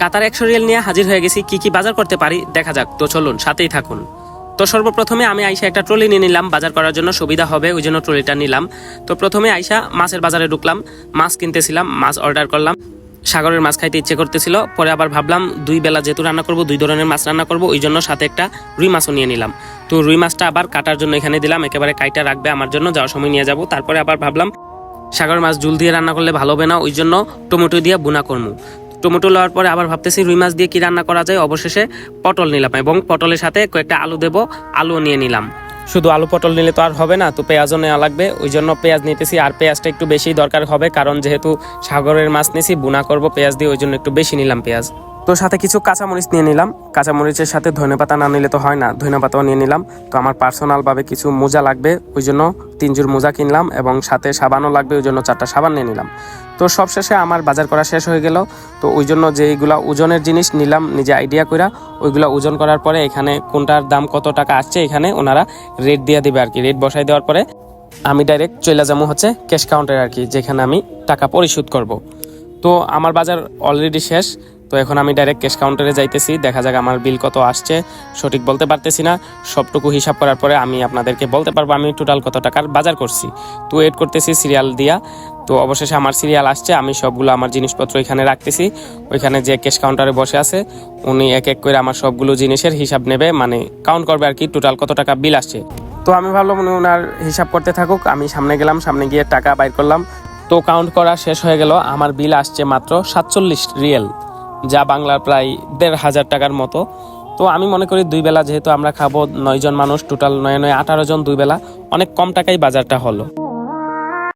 কাতার একশো নিয়ে হাজির হয়ে গেছি, কি কি বাজার করতে পারি দেখা যাক। তো চলুন, সাথেই থাকুন। তো সর্বপ্রথমে আমি আইসা একটা ট্রলি নিয়ে নিলাম, বাজার করার জন্য সুবিধা হবে, ওই জন্য ট্রলিটা নিলাম। তো প্রথমে আইসা মাছের বাজারে ঢুকলাম, মাছ কিনতেছিলাম, মাছ অর্ডার করলাম। সাগরের মাছ খাইতে ইচ্ছে করতেছিল, পরে আবার ভাবলাম দুই বেলা যেহেতু রান্না করব, দুই ধরনের মাছ রান্না করব, ওই জন্য সাথে একটা রুই মাছও নিয়ে নিলাম। তো রুই মাছটা আবার কাটার জন্য এখানে দিলাম, একেবারে কাইটা রাখবে আমার জন্য, যাওয়ার সময় নিয়ে যাব। তারপরে আবার ভাবলাম সাগর মাছ জুল দিয়ে রান্না করলে ভালো হবে না, ওই জন্য টমেটো দিয়ে বুনা করমু। টমেটো লওয়ার পরে আবার ভাবতেছি রুই মাছ দিয়ে কি রান্না করা যায়? অবশেষে পটল নিলাম এবং পটলের সাথে কয়েকটা আলু দেব আলু নিয়ে নিলাম। শুধু আলু পটল নিলে তো আর হবে না, তো পেঁয়াজও নেওয়া লাগবে। ওই জন্য পেঁয়াজ নিতেছি, আর পেঁয়াজটা একটু বেশি দরকার হবে, কারণ যেহেতু সাগরের মাছ নিছি, বুনা করব পেঁয়াজ দিয়ে, ওই জন্য একটু বেশি নিলাম পেঁয়াজ। তো সাথে কিছু কাঁচামরিচ নিয়ে নিলাম। কাঁচামরিচের সাথে ধনেপাতা না নিলে তো হয় না। ধনেপাতাও নিয়ে নিলাম। তো আমার পার্সোনালভাবে কিছু মোজা লাগবে, ওই জন্য তিনজোর মোজা কিনলাম এবং সাথে সাবানও লাগবে, ওই জন্য চারটা সাবান নিয়ে নিলাম। তো সবশেষে আমার বাজার করা শেষ হয়ে গেল। তো ওই জন্য যেইগুলা ওজনের জিনিস নিলাম, নিজে আইডিয়া কইরা, ওইগুলা ওজন করার পরে এখানে কোনটার দাম কত টাকা আসছে, এখানে ওনারা রেট দিয়ে দিবে আর কি রেট বসাই দেওয়ার পরে আমি ডাইরেক্ট চলে যাব হচ্ছে ক্যাশ কাউন্টার আর কি যেখানে আমি টাকা পরিশোধ করব। তো আমার বাজার অলরেডি শেষ। তো এখন আমি ডাইরেক্ট ক্যাশ কাউন্টারে যাইতেছি, দেখা যাক আমার বিল কত আসছে। সঠিক বলতে পারতেছি না, সবটুকু হিসাব করার পরে আমি আপনাদেরকে বলতে পারব আমি টোটাল কত টাকার বাজার করছি। তো ওয়েট করতেছি সিরিয়াল দিয়া। তো অবশেষে আমার সিরিয়াল আসছে, আমি সবগুলো আমার জিনিসপত্র এখানে রাখতেছি। ওইখানে যে ক্যাশ কাউন্টারে বসে আছে, উনি এক এক করে আমার সবগুলো জিনিসের হিসাব নেবে মানে কাউন্ট করবে আর কি টোটাল কত টাকা বিল আসছে। তো আমি ভাবলাম উনি ওনার হিসাব করতে থাকুক, আমি সামনে গেলাম, সামনে গিয়ে টাকা বাইর করলাম। তো কাউন্ট করা শেষ হয়ে গেল, আমার বিল আসছে মাত্র সাতচল্লিশ রিয়েল যা বাংলার প্রায় দেড় হাজার টাকার মতো। তো আমি মনে করি দুই বেলা যেহেতু আমরা খাব নয়জন মানুষ টোটাল নয় নয় আঠারো জন দুই বেলা, অনেক কম টাকাই বাজারটা হলো।